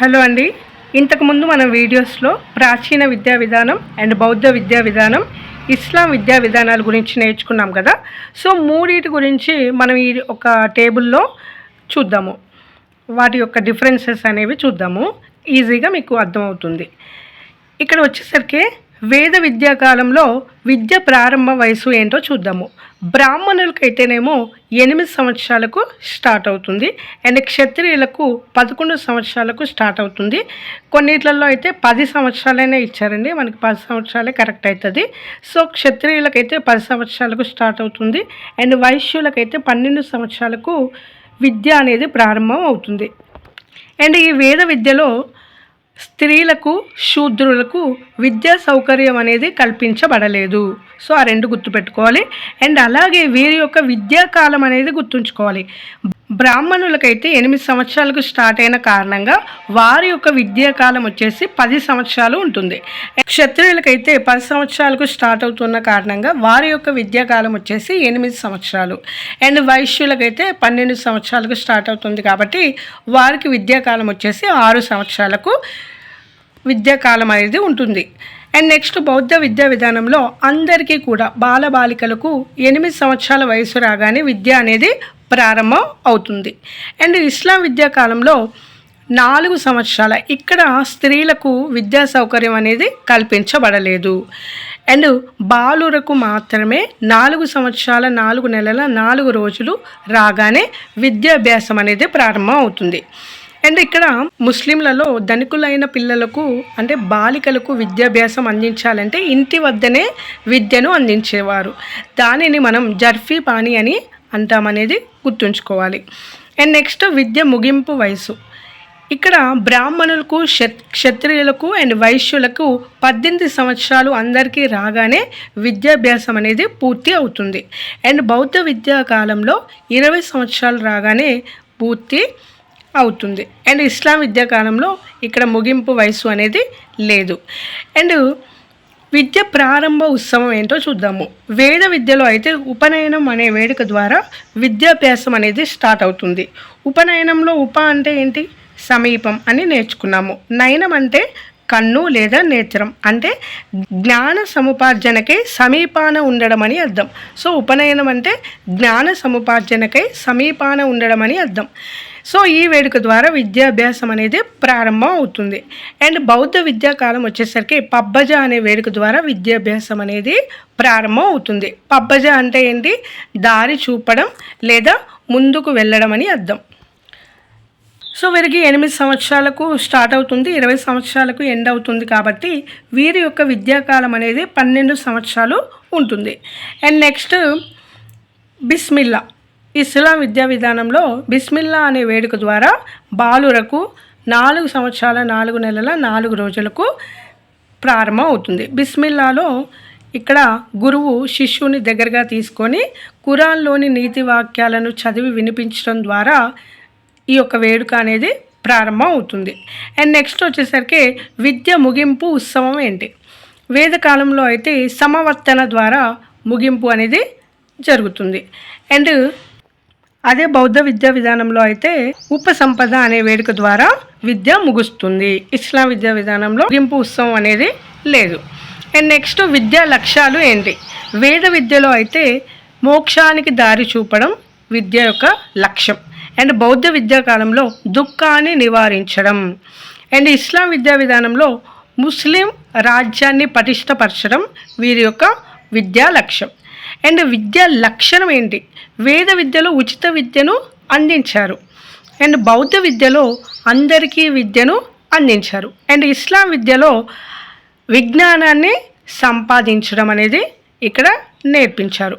Hello అండి. ఇంతకుముందు మన వీడియోస్లో ప్రాచీన విద్యా విధానం అండ్ బౌద్ధ విద్యా విధానం ఇస్లాం విద్యా విధానాల గురించి నేర్చుకున్నాం కదా. సో మూడింటి గురించి మనం ఈ ఒక టేబుల్లో చూద్దాము. వాటి యొక్క డిఫరెన్సెస్ అనేవి చూద్దాము. ఈజీగా మీకు అర్థమవుతుంది. ఇక్కడ వచ్చేసరికి వేద విద్యా కాలంలో విద్య ప్రారంభ వయసు ఏంటో చూద్దాము. బ్రాహ్మణులకైతేనేమో ఎనిమిది సంవత్సరాలకు స్టార్ట్ అవుతుంది. అండ్ క్షత్రియులకు పదకొండు సంవత్సరాలకు స్టార్ట్ అవుతుంది. కొన్నిట్లలో అయితే పది సంవత్సరాలైనా ఇచ్చారండి. మనకి పది సంవత్సరాలే కరెక్ట్ అవుతుంది సో క్షత్రియులకైతే పది సంవత్సరాలకు స్టార్ట్ అవుతుంది. అండ్ వైశ్యులకైతే పన్నెండు సంవత్సరాలకు విద్య అనేది ప్రారంభం అవుతుంది. అండ్ ఈ వేద విద్యలో స్త్రీలకు శూద్రులకు విద్యా సౌకర్యం అనేది కల్పించబడలేదు. సో ఆ రెండు గుర్తుపెట్టుకోవాలి. అండ్ అలాగే వీరి యొక్క విద్యాకాలం అనేది గుర్తుంచుకోవాలి. బ్రాహ్మణులకైతే ఎనిమిది సంవత్సరాలకు స్టార్ట్ అయిన కారణంగా వారి యొక్క విద్యాకాలం వచ్చేసి పది సంవత్సరాలు ఉంటుంది. క్షత్రియులకైతే పది సంవత్సరాలకు స్టార్ట్ అవుతున్న కారణంగా వారి యొక్క విద్యాకాలం వచ్చేసి ఎనిమిది సంవత్సరాలు. అండ్ వైశ్యులకైతే పన్నెండు సంవత్సరాలకు స్టార్ట్ అవుతుంది కాబట్టి వారికి విద్యాకాలం వచ్చేసి ఆరు సంవత్సరాలకు విద్యాకాలం అనేది ఉంటుంది. అండ్ నెక్స్ట్ బౌద్ధ విద్యా విధానంలో అందరికీ కూడా బాలబాలికలకు ఎనిమిది సంవత్సరాల వయసు రాగానే విద్య అనేది ప్రారంభం అవుతుంది. అండ్ ఇస్లాం విద్యాకాలంలో నాలుగు సంవత్సరాల ఇక్కడ స్త్రీలకు విద్యా సౌకర్యం అనేది కల్పించబడలేదు. అండ్ బాలురకు మాత్రమే నాలుగు సంవత్సరాల నాలుగు నెలల నాలుగు రోజులు రాగానే విద్యాభ్యాసం అనేది ప్రారంభం అవుతుంది. అండ్ ఇక్కడ ముస్లింలలో ధనికులైన పిల్లలకు అంటే బాలికలకు విద్యాభ్యాసం అందించాలంటే ఇంటి వద్దనే విద్యను అందించేవారు. దానిని మనం జర్ఫీ పాని అని అంటామనేది గుర్తుంచుకోవాలి. అండ్ నెక్స్ట్ విద్య ముగింపు వయసు. ఇక్కడ బ్రాహ్మణులకు క్షత్రియులకు అండ్ వైశ్యులకు పద్దెనిమిది సంవత్సరాలు అందరికీ రాగానే విద్యాభ్యాసం అనేది పూర్తి అవుతుంది. అండ్ బౌద్ధ విద్యా కాలంలో ఇరవై సంవత్సరాలు రాగానే పూర్తి అవుతుంది. అండ్ ఇస్లాం విద్యాకాలంలో ఇక్కడ ముగింపు వయసు అనేది లేదు. అండ్ విద్య ప్రారంభ ఉత్సవం ఏంటో చూద్దాము. వేద విద్యలో అయితే ఉపనయనం అనే వేడుక ద్వారా విద్యాభ్యాసం అనేది స్టార్ట్ అవుతుంది. ఉపనయనంలో ఉప అంటే ఏంటి? సమీపం అని నేర్చుకున్నాము. నయనం అంటే కన్ను లేదా నేత్రం. అంటే జ్ఞాన సముపార్జనకై సమీపాన ఉండడం అని అర్థం. సో ఉపనయనం అంటే జ్ఞాన సముపార్జనకై సమీపాన ఉండడం అని అర్థం. సో ఈ వేడుక ద్వారా విద్యాభ్యాసం అనేది ప్రారంభం అవుతుంది. అండ్ బౌద్ధ విద్యాకాలం వచ్చేసరికి పబ్బజ అనే వేడుక ద్వారా విద్యాభ్యాసం అనేది ప్రారంభం అవుతుంది. పబ్బజ అంటే ఏంటి? దారి చూపడం లేదా ముందుకు వెళ్ళడం అని అర్థం. సో వీరికి ఎనిమిది సంవత్సరాలకు స్టార్ట్ అవుతుంది ఇరవై సంవత్సరాలకు ఎండ్ అవుతుంది కాబట్టి వీరి యొక్క విద్యాకాలం అనేది పన్నెండు సంవత్సరాలు ఉంటుంది. And next Bismillah. ఇస్లాం విద్యా విధానంలో బిస్మిల్లా అనే వేడుక ద్వారా బాలురకు నాలుగు సంవత్సరాల నాలుగు నెలల నాలుగు రోజులకు ప్రారంభం అవుతుంది. బిస్మిల్లాలో ఇక్కడ గురువు శిష్యుని దగ్గరగా తీసుకొని కురాన్లోని నీతి వాక్యాలను చదివి వినిపించడం ద్వారా ఈ యొక్క వేడుక అనేది ప్రారంభం అవుతుంది. అండ్ నెక్స్ట్ వచ్చేసరికి విద్య ముగింపు ఉత్సవం ఏంటి? వేదకాలంలో అయితే సమవర్తన ద్వారా ముగింపు అనేది జరుగుతుంది. అండ్ అదే బౌద్ధ విద్యా విధానంలో అయితే ఉపసంపద అనే వేడుక ద్వారా విద్య ముగుస్తుంది. ఇస్లాం విద్యా విధానంలో ముగింపు ఉత్సవం అనేది లేదు. అండ్ నెక్స్ట్ విద్యా లక్ష్యాలు ఏంటి? వేద విద్యలో అయితే మోక్షానికి దారి చూపడం విద్య యొక్క లక్ష్యం. అండ్ బౌద్ధ విద్యా కాలంలో దుఃఖాన్ని నివారించడం. అండ్ ఇస్లాం విద్యా విధానంలో ముస్లిం రాజ్యాన్ని పటిష్టపరచడం వీరి యొక్క విద్యా లక్ష్యం. అండ్ విద్యా లక్షణం ఏంటి? వేద విద్యలో ఉచిత విద్యను అందించారు. అండ్ బౌద్ధ విద్యలో అందరికీ విద్యను అందించారు. అండ్ ఇస్లాం విద్యలో విజ్ఞానాన్ని సంపాదించడం అనేది ఇక్కడ నేర్పించారు.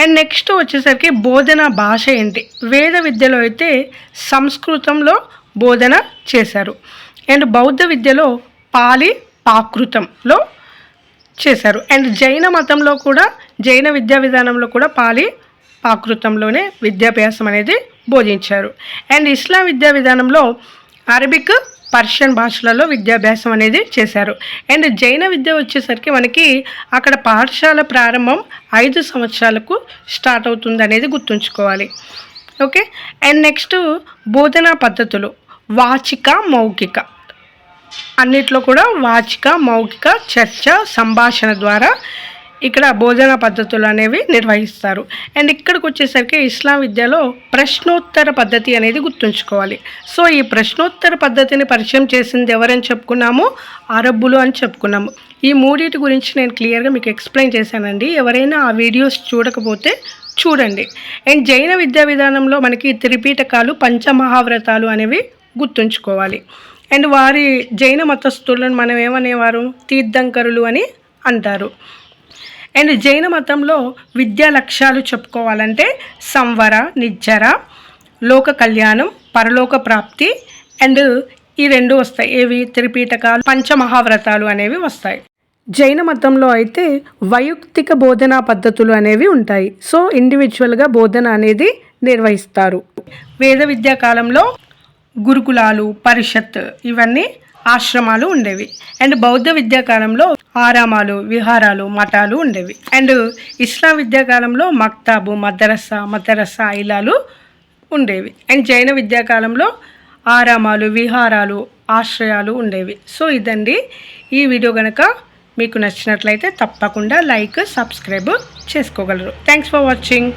అండ్ నెక్స్ట్ వచ్చేసరికి బోధన భాష ఏంటి? వేద విద్యలో అయితే సంస్కృతంలో బోధన చేశారు. అండ్ బౌద్ధ విద్యలో పాలి పాకృతంలో చేశారు. అండ్ జైన మతంలో కూడా జైన విద్యా విధానంలో కూడా పాలి ప్రాకృతంలోనే విద్యాభ్యాసం అనేది బోధించారు. అండ్ ఇస్లాం విద్యా విధానంలో అరబిక్ పర్షియన్ భాషలలో విద్యాభ్యాసం అనేది చేశారు. అండ్ జైన విద్య వచ్చేసరికి మనకి అక్కడ పాఠశాల ప్రారంభం ఐదు సంవత్సరాలకు స్టార్ట్ అవుతుంది అనేది గుర్తుంచుకోవాలి. ఓకే? అండ్ నెక్స్ట్ బోధనా పద్ధతులు వాచిక మౌఖిక. అన్నిట్లో కూడా వాచిక మౌఖిక చర్చ సంభాషణ ద్వారా ఇక్కడ భోజన పద్ధతులు అనేవి నిర్వహిస్తారు. అండ్ ఇక్కడికి వచ్చేసరికి ఇస్లాం విద్యలో ప్రశ్నోత్తర పద్ధతి అనేది గుర్తుంచుకోవాలి. సో ఈ ప్రశ్నోత్తర పద్ధతిని పరిచయం చేసింది ఎవరని చెప్పుకున్నాము? అరబ్బులు అని చెప్పుకున్నాము. ఈ మూడింటి గురించి నేను క్లియర్గా మీకు ఎక్స్ప్లెయిన్ చేశానండి. ఎవరైనా ఆ వీడియోస్ చూడకపోతే చూడండి. అండ్ జైన విద్యా విధానంలో మనకి త్రిపీఠకాలు పంచమహావ్రతాలు అనేవి గుర్తుంచుకోవాలి. అండ్ వారి జైన మతస్థులను మనం ఏమనేవారు? తీర్థంకరులు అని అంటారు. అండ్ జైన మతంలో విద్యా లక్ష్యాలు చెప్పుకోవాలంటే సంవర నిజ్జర లోక కళ్యాణం పరలోక ప్రాప్తి అండ్ ఈ రెండు వస్తాయి. ఏవి? త్రిపీఠకాలు పంచమహావ్రతాలు అనేవి వస్తాయి. జైన మతంలో అయితే వైయక్తిక బోధనా పద్ధతులు అనేవి ఉంటాయి. సో ఇండివిజువల్గా బోధన అనేది నిర్వహిస్తారు. వేద విద్యా కాలంలో గురుకులాలు పరిషత్ ఇవన్నీ ఆశ్రమాలు ఉండేవి. అండ్ బౌద్ధ విద్యాకాలంలో ఆరామాలు విహారాలు మఠాలు ఉండేవి. అండ్ ఇస్లాం విద్యాకాలంలో మక్తాబు మదరసా మదరసా ఇలాలు ఉండేవి. అండ్ జైన విద్యాకాలంలో ఆరామాలు విహారాలు ఆశ్రయాలు ఉండేవి. సో ఇదండి ఈ వీడియో కనుక మీకు నచ్చినట్లయితే తప్పకుండా లైక్ సబ్స్క్రైబ్ చేసుకోగలరు. Thanks for watching.